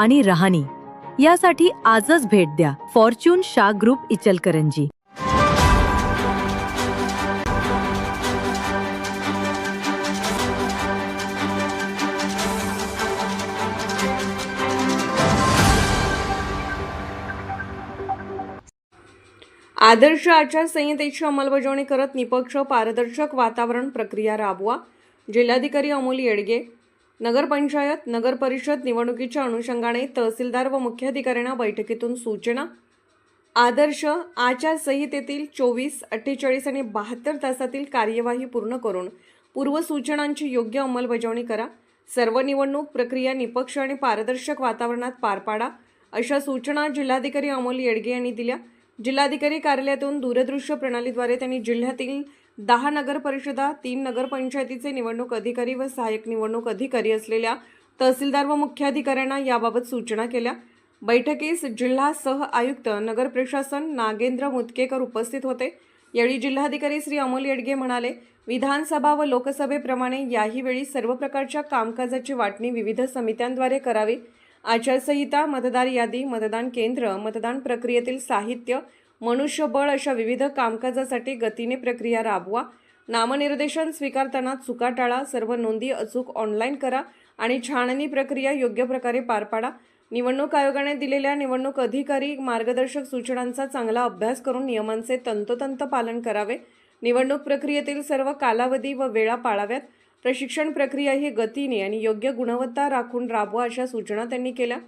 आणि राहणी. यासाठी आजच भेट द्या. फॉर्च्यून शा ग्रुप इचलकरंजी. आदर्श आचारसंहितेची अंमलबजावणी करत निपक्ष पारदर्शक वातावरण प्रक्रिया राबवा. जिल्हाधिकारी अमोल येडगे नगरपंचायत नगरपरिषद निवडणुकीच्या अनुषंगाने तहसीलदार व मुख्याधिकाऱ्यांना बैठकीतून सूचना. आदर्श आचारसंहितेतील चोवीस अठ्ठेचाळीस आणि बहात्तर तासातील कार्यवाही पूर्ण करून पूर्वसूचनांची योग्य अंमलबजावणी करा. सर्व निवडणूक प्रक्रिया निपक्ष आणि पारदर्शक वातावरणात पार पाडा. अशा सूचना जिल्हाधिकारी अमोल येडगे यांनी दिल्या. जिल्हाधिकारी कार्यालयातून दूरदृश्य प्रणालीद्वारे त्यांनी जिल्ह्यातील दहा नगर परिषदा तीन नगरपंचायतीचे निवडणूक अधिकारी व सहाय्यक निवडणूक अधिकारी असलेल्या तहसीलदार व मुख्याधिकाऱ्यांना याबाबत सूचना केल्या. बैठकीस जिल्हा सह आयुक्त नगर प्रशासन नागेंद्र मुतकेकर उपस्थित होते. यावेळी जिल्हाधिकारी श्री अमोल येडगे म्हणाले विधानसभा व लोकसभेप्रमाणे याही वेळी सर्व प्रकारच्या कामकाजाची वाटणी विविध समित्यांद्वारे करावी. आचारसंहिता मतदार यादी मतदान केंद्र मतदान प्रक्रियेतील साहित्य मनुष्यबळ अशा विविध कामकाजासाठी गतीने प्रक्रिया राबवा. नामनिर्देशन स्वीकारताना चुका टाळा. सर्व नोंदी अचूक ऑनलाईन करा आणि छाननी प्रक्रिया योग्य प्रकारे पार पाडा. निवडणूक आयोगाने दिलेल्या निवडणूक अधिकारी मार्गदर्शक सूचनांचा चांगला अभ्यास करून नियमांचे तंतोतंत पालन करावे. निवडणूक प्रक्रियेतील सर्व कालावधी व वेळा पाळाव्यात. प्रशिक्षण प्रक्रिया ही गतीने आणि योग्य गुणवत्ता राखून राबवा अशा सूचना त्यांनी केल्या.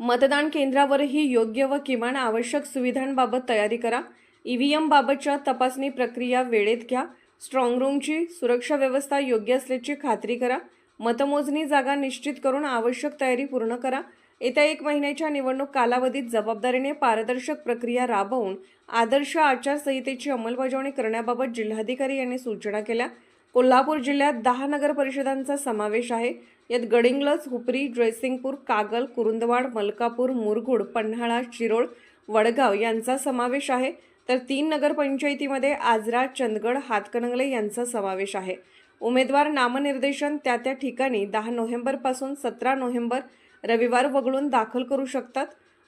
मतदान केंद्रावरही योग्य व किमान आवश्यक सुविधांबाबत तयारी करा. ई व्ही एमबाबतच्या तपासणी प्रक्रिया वेळेत घ्या. स्ट्रॉंगरूमची सुरक्षा व्यवस्था योग्य असल्याची खात्री करा. मतमोजणी जागा निश्चित करून आवश्यक तयारी पूर्ण करा. येत्या एक महिन्याच्या निवडणूक कालावधीत जबाबदारीने पारदर्शक प्रक्रिया राबवून आदर्श आचारसंहितेची अंमलबजावणी करण्याबाबत जिल्हाधिकारी यांनी सूचना केल्या. कोल्हापूर जिल्ह्यात दहा नगर परिषदांचा समावेश आहे. यात गडिंग्लज हुपरी जयसिंगपूर कागल कुरुंदवाड मलकापूर मुरगुड पन्हाळा शिरोळ वडगाव यांचा समावेश आहे. तर तीन नगरपंचायतीमध्ये आजरा चंदगड हातकणंगले यांचा समावेश आहे. उमेदवार नामनिर्देशन त्या त्या ठिकाणी दहा नोव्हेंबरपासून सतरा नोव्हेंबर रविवार वगळून दाखल करू शकतात.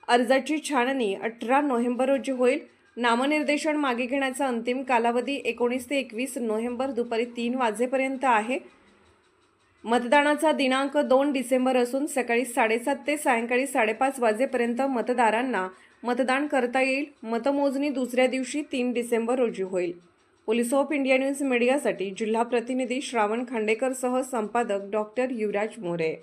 अर्जाची छाननी अठरा नोव्हेंबर रोजी होईल. नामनिर्देशन मागे घेण्याचा अंतिम कालावधी एकोणीस ते एकवीस नोव्हेंबर दुपारी तीन वाजेपर्यंत आहे. मतदानाचा दिनांक दोन डिसेंबर असून सकाळी साडेसात ते सायंकाळी साडेपाच वाजेपर्यंत मतदारांना मतदान करता येईल. मतमोजणी दुसऱ्या दिवशी तीन डिसेंबर रोजी होईल. पोलीस ऑफ इंडिया न्यूज मीडियासाठी जिल्हा प्रतिनिधी श्रावण खांडेकरसह संपादक doctor Yuvraj More.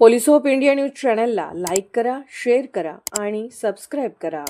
Police of India news चॅनलला लाईक करा शेअर करा आणि सबस्क्राईब करा.